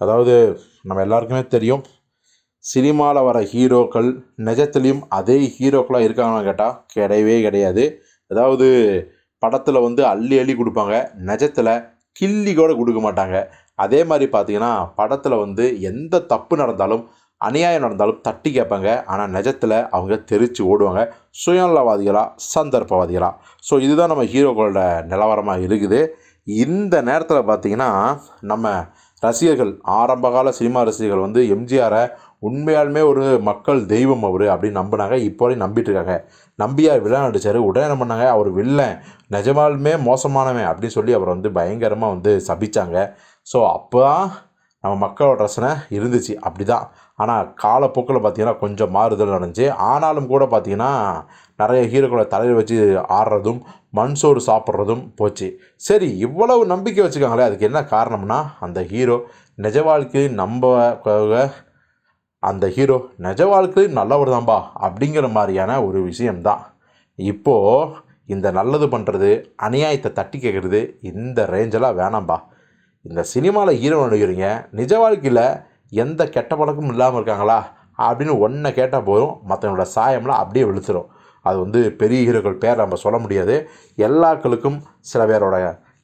அதாவது நம்ம எல்லாருக்குமே தெரியும் சினிமாவில் வர ஹீரோக்கள் நிஜத்துலேயும் அதே ஹீரோக்களாக இருக்காங்கன்னு கேட்டால் கிடையவே கிடையாது. அதாவது படத்தில் வந்து அள்ளி அள்ளி கொடுப்பாங்க நிஜத்தில் கிள்ளி கூட கொடுக்க மாட்டாங்க. அதே மாதிரி பார்த்தீங்கன்னா படத்தில் வந்து எந்த தப்பு நடந்தாலும் அநியாயம் நடந்தாலும் தட்டி கேட்பாங்க. ஆனால் நிஜத்தில் அவங்க தெரிச்சு ஓடுவாங்க. சுயநலவாதிகளா சந்தர்ப்பவாதிகளா. ஸோ இதுதான் நம்ம ஹீரோக்களோட நிலவரமாக இருக்குது. இந்த நேரத்தில் பார்த்தீங்கன்னா நம்ம ரசிகர்கள் ஆரம்பகால சினிமா ரசிகர்கள் வந்து எம்ஜிஆரை உண்மையாலுமே ஒரு மக்கள் தெய்வம் அவர் அப்படின்னு நம்பினாங்க. இப்போ வரையும் நம்பிட்டு இருக்காங்க. நம்பியார் விழா நடிச்சார். உடனே என்ன பண்ணாங்க? அவர் வில்லன். நிஜமாலுமே மோசமானவன் அப்படின்னு சொல்லி அவர் வந்து பயங்கரமாக வந்து சபிச்சாங்க. ஸோ அப்போ தான் நம்ம மக்களோட ரசனை இருந்துச்சு அப்படி தான் ஆனால் காலப்போக்கில் பார்த்தீங்கன்னா கொஞ்சம் மாறுதல் நடந்துச்சு. ஆனாலும் கூட பார்த்தீங்கன்னா நிறைய ஹீரோக்களை தலையில் வச்சு ஆடுறதும் மண் சோறு சாப்பிட்றதும் போச்சு. சரி இவ்வளவு நம்பிக்கை வச்சுக்காங்களே அதுக்கு என்ன காரணம்னா அந்த ஹீரோ நிஜ வாழ்க்கையில் நம்ப அந்த ஹீரோ நிஜ வாழ்க்கையில் நல்லவர் தான்பா அப்படிங்கிற மாதிரியான ஒரு விஷயம்தான். இப்போது இந்த நல்லது பண்ணுறது அநியாயத்தை தட்டி கேட்குறது இந்த ரேஞ்செல்லாம் வேணாம்பா. இந்த சினிமாவில் ஹீரோ நடிக்கிறீங்க நிஜ வாழ்க்கையில் எந்த கெட்ட பழக்கமும் இல்லாமல் இருக்காங்களா? அப்படின்னு ஒன்றை கேட்டால் போதும் மற்றவங்களோட சாயம்லாம் அப்படியே வெளுத்துடும் அது வந்து பெரிய ஹீரோக்கள் பேர் நம்ம சொல்ல முடியாது. எல்லாக்களுக்கும் சில பேரோட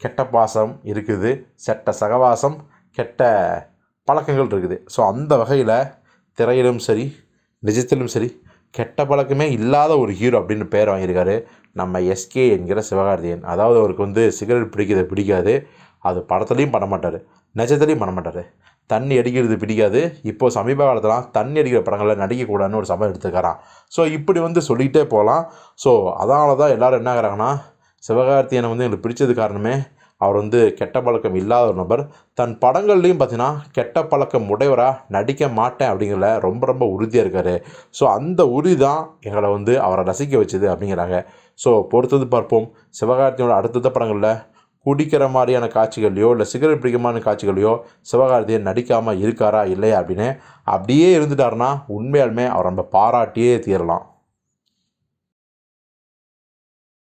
கெட்ட பாசம் இருக்குது செட்ட சகவாசம் கெட்ட பழக்கங்கள் இருக்குது. ஸோ அந்த வகையில் திரையிலும் சரி நிஜத்திலும் சரி கெட்ட பழக்கமே இல்லாத ஒரு ஹீரோ அப்படின்னு பேர் வாங்கியிருக்காரு நம்ம எஸ்கே என்கிற சிவகார்த்தியன் அதாவது அவருக்கு வந்து சிகரெட் பிடிக்கிறது பிடிக்காது. அது படத்துலையும் பண்ண மாட்டார் நிஜத்துலையும் பண்ண மாட்டார். தண்ணி அடிக்கிறது பிடிக்காது. இப்போது சமீப காலத்துலாம் தண்ணி அடிக்கிற படங்களில் நடிக்கக்கூடாதுன்னு ஒரு சபை எடுத்துக்கிறான் ஸோ இப்படி வந்து சொல்லிக்கிட்டே போகலாம். ஸோ அதனால தான் எல்லோரும் என்ன ஆகிறாங்கன்னா சிவகார்த்தியனை வந்து எங்களுக்கு பிடிச்சது காரணமே அவர் வந்து கெட்ட பழக்கம் இல்லாத ஒரு நபர். தன் படங்கள்லையும் பார்த்தீங்கன்னா கெட்ட பழக்கம் உடையவராக நடிக்க மாட்டேன் அப்படிங்கிறத ரொம்ப ரொம்ப உறுதியாக இருக்கார். ஸோ அந்த உறுதி தான் எங்களை வந்து அவரை ரசிக்க வச்சுது அப்படிங்கிறாங்க. ஸோ பொறுத்தது பார்ப்போம். சிவகார்த்தியோட அடுத்தடுத்த படங்களில் குடிக்கிற மாதிரியான காட்சிகள்லையோ இல்லை சிகரெட் பிடிக்கமான காட்சிகளையோ சிவகார்த்தியன் நடிக்காமல் இருக்காரா இல்லையா அப்படின்னு அப்படியே இருந்துட்டாருன்னா உண்மையாலுமே அவர் நம்ம பாராட்டியே தீரலாம்.